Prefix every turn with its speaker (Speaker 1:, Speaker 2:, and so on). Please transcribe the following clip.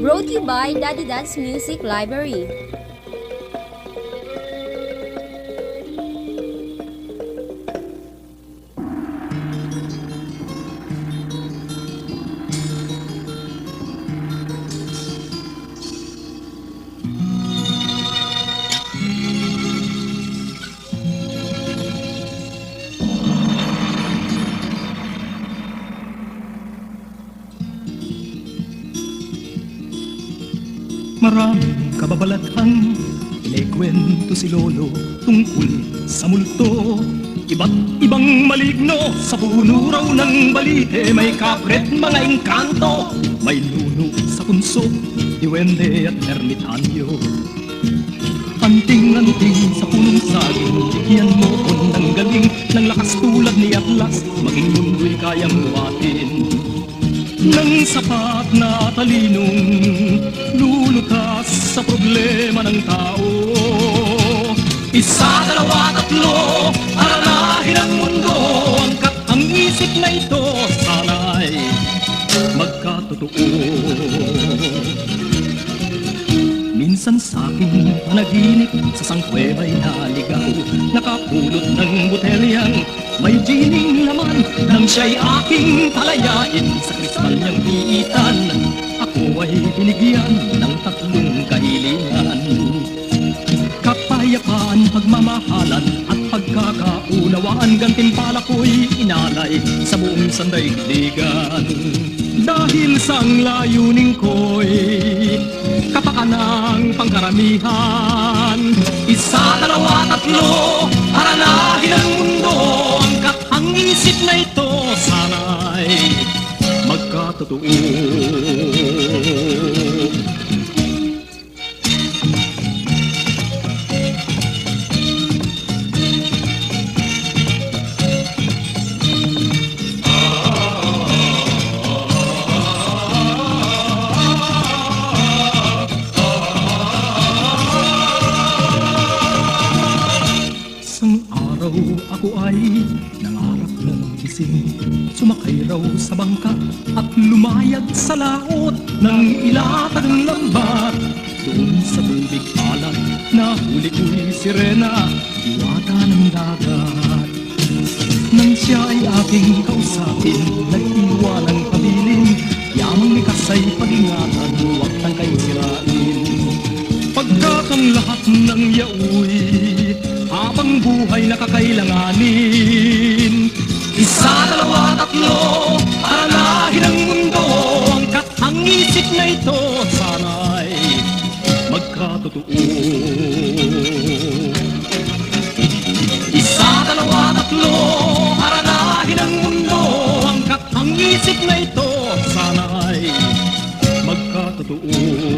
Speaker 1: Brought you by Daddy Dad's Music Library.
Speaker 2: Maraming kababalaghan Inikwento si Lolo tungkol sa multo. Iba't ibang maligno Sa puno raw ng balite. May kapret mga engkanto May nuno sa punso Iwende at ermitanyo. Anting-anting sa punong saging Bigyan mo ko ng galing. Ng lakas tulad ni Atlas Maging mundo'y kayang buhatin ng sapat na talinong lulutas sa problema ng tao. Isa, dalawa, tatlo, aranahin ang mundo. Angkat ang isip na ito, sana'y magkatotoo. Aking panaginip sa sangkweba'y naligaw. Nakapulot ng botelyang may gining laman. Nang siya'y aking palayain sa kristal niyang iitan Ako ay binigyan ng tatlong kahilingan. Kapayapaan, pagmamahalan at pagkakaunawaan Gantimpala ko'y inalay sa buong sandaigdigan. Dahil sa layunin ko'y pangkaramihan Isa, dalawa, tatlo, haranahin ang mundo. Angkat ang isip na ito, sana'y magkatotoo ako ay nangarap ng gising Sumakay raw sa bangka at lumayag sa laot Nang ilatag ng lambat. Doon sa tubig alat Nahuli ko'y sirena, diwata ng dagat. Nang siya ay aking kausapin, nag-iwan ng pabilin. Yamang likas ay pag-ingatan, huwag tangkay sirain Pagkat ang lahat ng yaoy habang buhay nakakailanganin. Isa, dalawa, tatlo Alahin ang mundo. Ang katang isip na ito Sana'y magkatotoo. Isa, dalawa, tatlo Aranahin ang mundo. Ang katang isip na ito Sana'y magkatotoo.